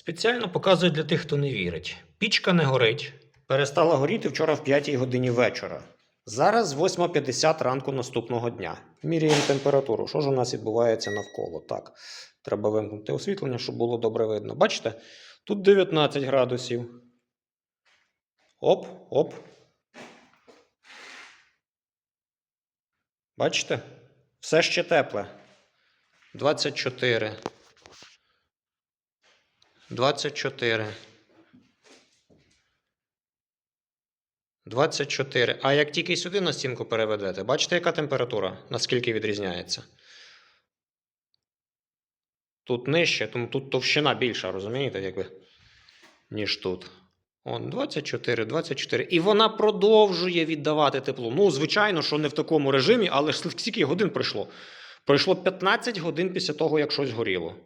Спеціально показую для тих, хто не вірить. Пічка не горить. Перестала горіти вчора в 5 годині вечора. Зараз 8.50 ранку наступного дня. Міряємо температуру. Що ж у нас відбувається навколо? Так, треба вимкнути освітлення, щоб було добре видно. Бачите? Тут 19 градусів. Оп, оп. Бачите? Все ще тепле. 24. 24. 24. А як тільки сюди на стінку переведете, бачите, яка температура? Наскільки відрізняється? Тут нижче, тому тут товщина більша, розумієте, якби, ніж тут. Он 24, 24. І вона продовжує віддавати тепло. Ну, звичайно, що не в такому режимі, але ж скільки годин пройшло? Пройшло 15 годин після того, як щось горіло.